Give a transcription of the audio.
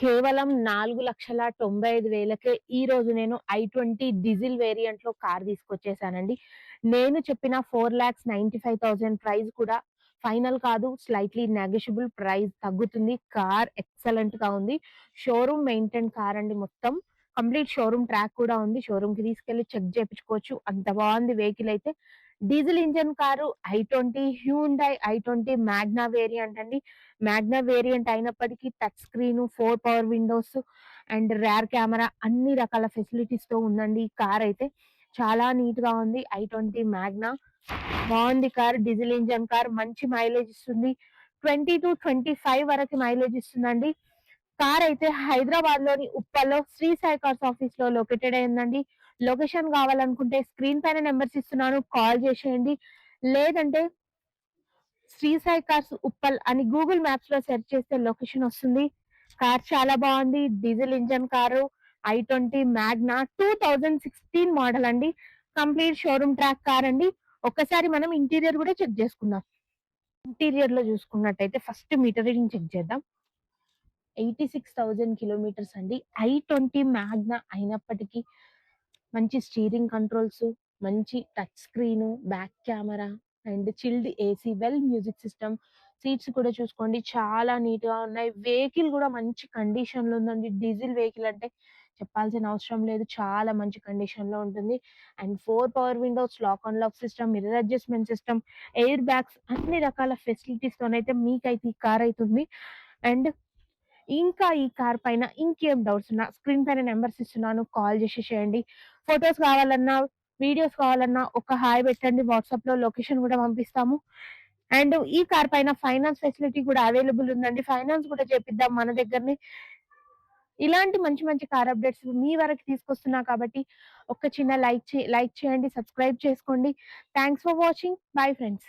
కేవలం నాలుగు లక్షల తొంభై ఐదు వేలకే ఈ రోజు నేను ఐ ట్వంటీ డీజిల్ వేరియంట్లో కార్ తీసుకొచ్చేసానండి. నేను చెప్పిన four lakhs ninety five thousand price కూడా ఫైనల్ కాదు స్లైట్లీ నెగోషియబుల్ ప్రైస్ తగ్గుతుంది. కార్ ఎక్సలెంట్గా ఉంది. షోరూమ్ మెయింటైన్ కార్ అండి మొత్తం. కంప్లీట్ షోరూమ్ ట్రాక్ కూడా ఉంది. షోరూమ్కి తీసుకెళ్ళి చెక్ చేయించుకోవచ్చు అంత బాగుంది వెహికల్ అయితే. Diesel engine car I twenty Hyundai I twenty Magna variant అండి. మ్యాగ్నా వేరియంట్ అయినప్పటికీ touch screen four power windows and rear camera అన్ని రకాల ఫెసిలిటీస్తో ఉందండి ఈ కార్ అయితే. చాలా నీట్గా ఉంది ఐ ట్వంటీ మ్యాగ్నా. బాగుంది కార్ డీజిల్ ఇంజన్ కార్. మంచి మైలేజ్ ఇస్తుంది. ట్వంటీ టు ట్వంటీ ఫైవ్ వరకు మైలేజ్ ఇస్తుందండి. కార్ అయితే హైదరాబాద్లోని ఉప్పల్లో శ్రీ సాయి కార్స్ ఆఫీస్లో లొకేటెడ్ అయిందండి. లొకేషన్ కావాలనుకుంటే స్క్రీన్ పైన నెంబర్స్ ఇస్తున్నాను. కాల్ చేసేయండి. లేదంటే శ్రీ సాయి కార్స్ ఉప్పల్ అని గూగుల్ మ్యాప్స్లో సెర్చ్ చేస్తే లొకేషన్ వస్తుంది. కార్ చాలా బాగుంది. Diesel engine car I twenty Magna two thousand sixteen model అండి. కంప్లీట్ షోరూమ్ ట్రాక్ కార్ అండి. ఒక్కసారి మనం ఇంటీరియర్ కూడా చెక్ చేసుకుందాం. ఇంటీరియర్లో చూసుకున్నట్టయితే ఫస్ట్ మీటర్ రీడింగ్ చెక్ చేద్దాం. ఎయిటీ సిక్స్ థౌజండ్ కిలోమీటర్స్ అండి. ఐ ట్వంటీ మ్యాగ్నా అయినప్పటికీ మంచి స్టీరింగ్ కంట్రోల్స్ మంచి touch screen back camera and chilled AC well music system seats కూడా చూసుకోండి. చాలా నీట్గా ఉన్నాయి. వెహికల్ కూడా మంచి కండిషన్లో ఉందండి. డీజిల్ వెహికల్ అంటే చెప్పాల్సిన అవసరం లేదు. చాలా మంచి కండిషన్లో ఉంటుంది. And four power windows lock and lock system mirror adjustment system airbags అన్ని రకాల ఫెసిలిటీస్ తోనైతే మీకైతే ఈ కార్ అవుతుంది. అండ్ ఇంకా ఈ కార్ పైన ఇంకేం డౌట్స్ ఉన్నా స్క్రీన్ పైన నెంబర్స్ ఇస్తున్నాను కాల్ చేసి చేయండి. ఫొటోస్ కావాలన్నా వీడియోస్ కావాలన్నా ఒక హాయ్ పెట్టండి వాట్సాప్లో లొకేషన్ కూడా పంపిస్తాము. అండ్ ఈ కార్ పైన ఫైనాన్స్ ఫెసిలిటీ కూడా అవైలబుల్ ఉందండి. ఫైనాన్స్ కూడా చేపిద్దాం మన దగ్గరనే. ఇలాంటి మంచి మంచి కార్ అప్డేట్స్ మీ వరకు తీసుకొస్తున్నా కాబట్టి ఒక చిన్న లైక్ లైక్ చేయండి సబ్స్క్రైబ్ చేసుకోండి. Thanks for watching bye friends